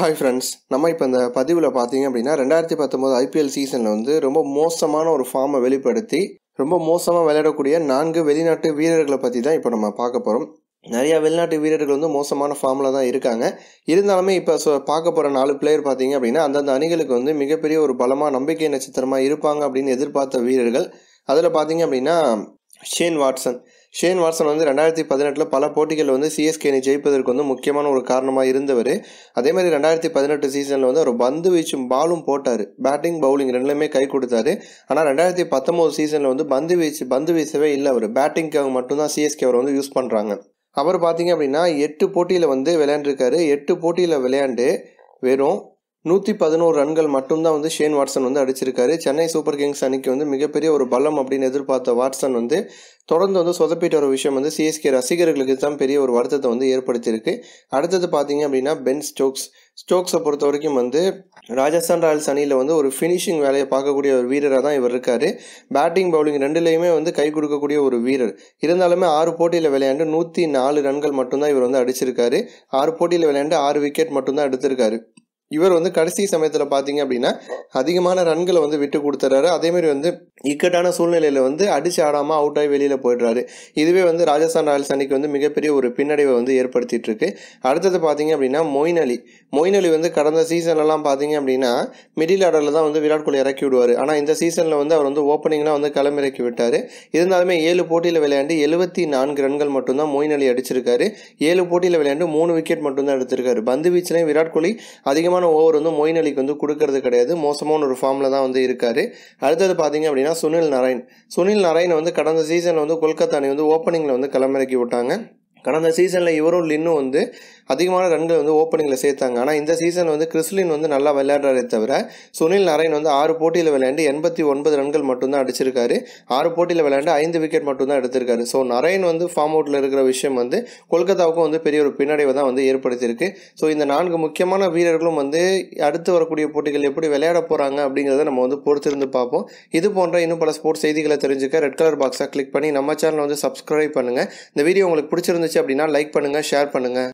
Hi friends நம்ம இப்போ இந்த பதிவில் பார்த்தீங்க அப்படின்னா ரெண்டாயிரத்தி பத்தொம்போது ஐபிஎல் சீசனில் வந்து ரொம்ப மோசமான ஒரு ஃபார்மை வெளிப்படுத்தி ரொம்ப மோசமாக விளையாடக்கூடிய நான்கு வெளிநாட்டு வீரர்களை பற்றி தான் இப்போ நம்ம பார்க்க போகிறோம் நிறையா வெளிநாட்டு வீரர்கள் வந்து மோசமான ஃபார்மில் தான் இருக்காங்க. இருந்தாலுமே இப்போ சொ பார்க்க போகிற நாலு பிளேயர் பார்த்தீங்க அப்படின்னா அந்தந்த அணிகளுக்கு வந்து மிகப்பெரிய ஒரு பலமாக நம்பிக்கை நட்சத்திரமாக இருப்பாங்க அப்படின்னு எதிர்பார்த்த வீரர்கள். அதில் பார்த்தீங்க அப்படின்னா ஷேன் வாட்சன் ஷேன் வாட்சன் வந்து ரெண்டாயிரத்தி பதினெட்டில் பல போட்டிகளில் வந்து சிஎஸ்கே அணி ஜெயிப்பதற்கு வந்து முக்கியமான ஒரு காரணமாக இருந்தவர். அதே மாதிரி ரெண்டாயிரத்தி பதினெட்டு சீசனில் வந்து அவர் பந்து வீச்சும் பாலும் போட்டார். பேட்டிங் பவுலிங் ரெண்டுலையுமே கை கொடுத்தாரு. ஆனால் ரெண்டாயிரத்தி பத்தொம்போது சீசனில் வந்து பந்து வீச்சு பந்து வீசவே இல்லை அவர். பேட்டிங்க்காக மட்டும்தான் சிஎஸ்கே அவர் வந்து யூஸ் பண்ணுறாங்க அவர் பார்த்தீங்க அப்படின்னா எட்டு போட்டியில் வந்து விளையாண்டுருக்காரு. எட்டு போட்டியில் விளையாண்டு வெறும் நூற்றி பதினோரு ரன்கள் மட்டும்தான் வந்து ஷேன் வாட்சன் வந்து அடிச்சிருக்காரு. சென்னை சூப்பர் கிங்ஸ் அணிக்கு வந்து மிகப்பெரிய ஒரு பலம் அப்படின்னு எதிர்பார்த்த வாட்சன் வந்து தொடர்ந்து வந்து சொதப்பிட்ட ஒரு விஷயம் வந்து சிஎஸ்கே ரசிகர்களுக்கு தான் பெரிய ஒரு வருத்தத்தை வந்து ஏற்படுத்தியிருக்கு. அடுத்தது பார்த்தீங்க அப்படின்னா பென் ஸ்டோக்ஸ். ஸ்டோக்ஸை பொறுத்த வரைக்கும் வந்து ராஜஸ்தான் ராயல்ஸ் அணியில் வந்து ஒரு ஃபினிஷிங் வேலையை பார்க்கக்கூடிய ஒரு வீரராக தான் இவர் இருக்கார். பேட்டிங் பவுலிங் ரெண்டுலேயுமே வந்து கை கொடுக்கக்கூடிய ஒரு வீரர். இருந்தாலுமே ஆறு போட்டியில் விளையாண்டு நூற்றி நாலு ரன்கள் மட்டும்தான் இவர் வந்து அடிச்சிருக்காரு. ஆறு போட்டியில் விளையாண்டு ஆறு விக்கெட் மட்டும்தான் எடுத்திருக்காரு. இவர் வந்து கடைசி சமயத்தில் பார்த்தீங்க அப்படின்னா அதிகமான ரன்களை வந்து விட்டு கொடுத்துறாரு. அதேமாரி வந்து இக்கட்டான சூழ்நிலையில் வந்து அடிச்சு ஆடாமல் அவுட் ஆகி வெளியில் போயிடுறாரு. இதுவே வந்து ராஜஸ்தான் ராயல்ஸ் அணிக்கு வந்து மிகப்பெரிய ஒரு பின்னடைவை வந்து ஏற்படுத்திட்டு இருக்கு. அடுத்தது பார்த்தீங்க அப்படின்னா மொயின் அலி. மொயின் அலி வந்து கடந்த சீசன்லலாம் பார்த்தீங்க அப்படின்னா மிடில் ஆர்டரில் தான் வந்து விராட் கோலி இறக்கி விடுவார். ஆனால் இந்த சீசனில் வந்து அவர் வந்து ஓப்பனிங்லாம் வந்து களமிறக்கி விட்டார். இருந்தாலுமே ஏழு போட்டியில் விளையாண்டு எழுபத்தி நான்கு ரன்கள் மட்டும்தான் மொயின் அலி அடிச்சிருக்காரு. ஏழு போட்டியில் விளையாண்டு மூணு விக்கெட் மட்டும்தான் எடுத்திருக்காரு. பந்து வீச்சிலையும் விராட் கோலி அதிகமான அதிகமான ஓவர் வந்து மொயின் அலிக்கு வந்து கொடுக்கறது கிடையாது. மோசமான ஒரு ஃபார்மில் தான் வந்து இருக்கார். அடுத்தது பார்த்தீங்க அப்படின்னா சுனில் நரேன் சுனில் நரேன் வந்து கடந்த சீசனில் வந்து கொல்கத்தா அணி வந்து ஓப்பனிங்கில் வந்து களமிறக்கி விட்டாங்க. கடந்த சீசனில் இவரும் லின்னும் வந்து அதிகமான ரன்கள் வந்து ஓப்பனிங்கில் சேர்த்தாங்க. ஆனால் இந்த சீசன் வந்து கிறிஸ்லின் வந்து நல்லா விளையாடுறாரே தவிர சுனில் நாராயண் வந்து ஆறு போட்டியில் விளையாண்டு எண்பத்தி ஒன்பது ரன்கள் மட்டும்தான் அடிச்சிருக்காரு. ஆறு போட்டியில் விளையாண்டு ஐந்து விக்கெட் மட்டும்தான் எடுத்திருக்காரு. ஸோ நாராயண் வந்து ஃபார்ம் அவுட்டில் இருக்கிற விஷயம் வந்து கொல்கத்தாவுக்கும் வந்து பெரிய ஒரு பின்னடைவை தான் வந்து ஏற்படுத்தியிருக்கு. ஸோ இந்த நான்கு முக்கியமான வீரர்களும் வந்து அடுத்து வரக்கூடிய போட்டிகள் எப்படி விளையாட போகிறாங்க அப்படிங்கிறத நம்ம வந்து பொறுத்திருந்து பார்ப்போம். இது போன்ற இன்னும் பல ஸ்போர்ட்ஸ் செய்திகளை தெரிஞ்சுக்க ரெட் கலர் பாக்ஸை கிளிக் பண்ணி நம்ம சேனலை வந்து சப்ஸ்கிரைப் பண்ணுங்கள் இந்த வீடியோ உங்களுக்கு பிடிச்சிருந்துச்சு அப்படின்னா லைக் பண்ணுங்கள் ஷேர் பண்ணுங்கள்